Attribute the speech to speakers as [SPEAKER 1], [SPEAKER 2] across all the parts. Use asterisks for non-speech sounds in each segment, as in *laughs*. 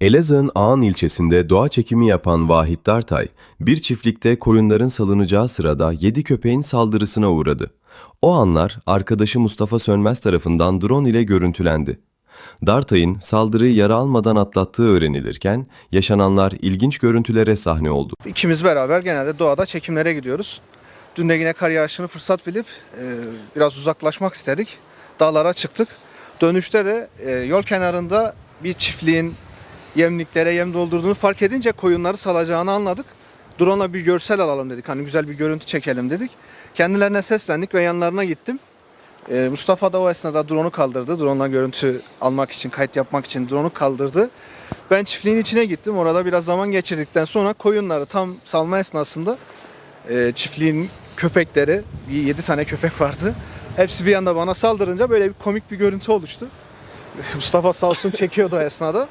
[SPEAKER 1] Elazığ'ın Ağan ilçesinde doğa çekimi yapan Vahit Dartay, bir çiftlikte koyunların salınacağı sırada 7 köpeğin saldırısına uğradı. O anlar arkadaşı Mustafa Sönmez tarafından drone ile görüntülendi. Dartay'ın saldırıyı yara almadan atlattığı öğrenilirken yaşananlar ilginç görüntülere sahne oldu.
[SPEAKER 2] İkimiz beraber genelde doğada çekimlere gidiyoruz. Dün de yine kar yağışını fırsat bilip e, biraz uzaklaşmak istedik. Dağlara çıktık. Dönüşte de e, yol kenarında bir çiftliğin yemliklere yem doldurduğunu fark edince koyunları salacağını anladık. Drone'la bir görsel alalım dedik. Hani güzel bir görüntü çekelim dedik. Kendilerine seslendik ve yanlarına gittim. E, Mustafa da o esnada drone'u kaldırdı. Drone'la görüntü almak için, kayıt yapmak için drone'u kaldırdı. Ben çiftliğin içine gittim. Orada biraz zaman geçirdikten sonra koyunları tam salma esnasında e, çiftliğin köpekleri, bir 7 tane köpek vardı. Hepsi bir anda bana saldırınca böyle bir komik bir görüntü oluştu. Mustafa sağ olsun çekiyordu o esnada.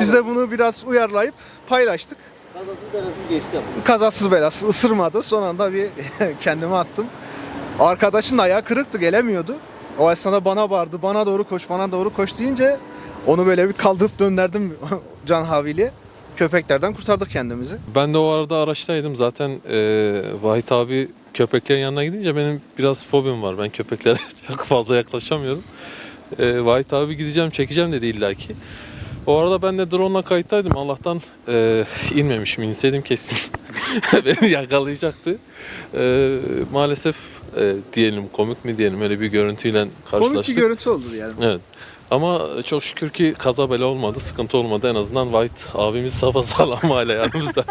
[SPEAKER 2] Biz de bunu biraz uyarlayıp paylaştık.
[SPEAKER 3] Kazasız belasız geçti ama.
[SPEAKER 2] Kazasız belasız ısırmadı. Son anda bir *laughs* kendimi attım. Arkadaşın ayağı kırıktı gelemiyordu. O esnada bana bağırdı. Bana doğru koş, bana doğru koş deyince onu böyle bir kaldırıp döndürdüm *laughs* can havili. Köpeklerden kurtardık kendimizi.
[SPEAKER 4] Ben de o arada araçtaydım zaten e, Vahit abi köpeklerin yanına gidince benim biraz fobim var. Ben köpeklere *laughs* çok fazla yaklaşamıyorum. E, Vahit abi gideceğim çekeceğim dedi illaki. O arada ben de drone'la kayıttaydım. Allah'tan e, inmemişim. İnseydim kesin *laughs* beni yakalayacaktı. E, maalesef e, diyelim komik mi diyelim öyle bir görüntüyle
[SPEAKER 2] Komik bir
[SPEAKER 4] karşılaştık.
[SPEAKER 2] görüntü oldu yani.
[SPEAKER 4] Evet. Ama çok şükür ki kaza bela olmadı, sıkıntı olmadı. En azından White abimiz sapasağlam *laughs* hala yanımızda.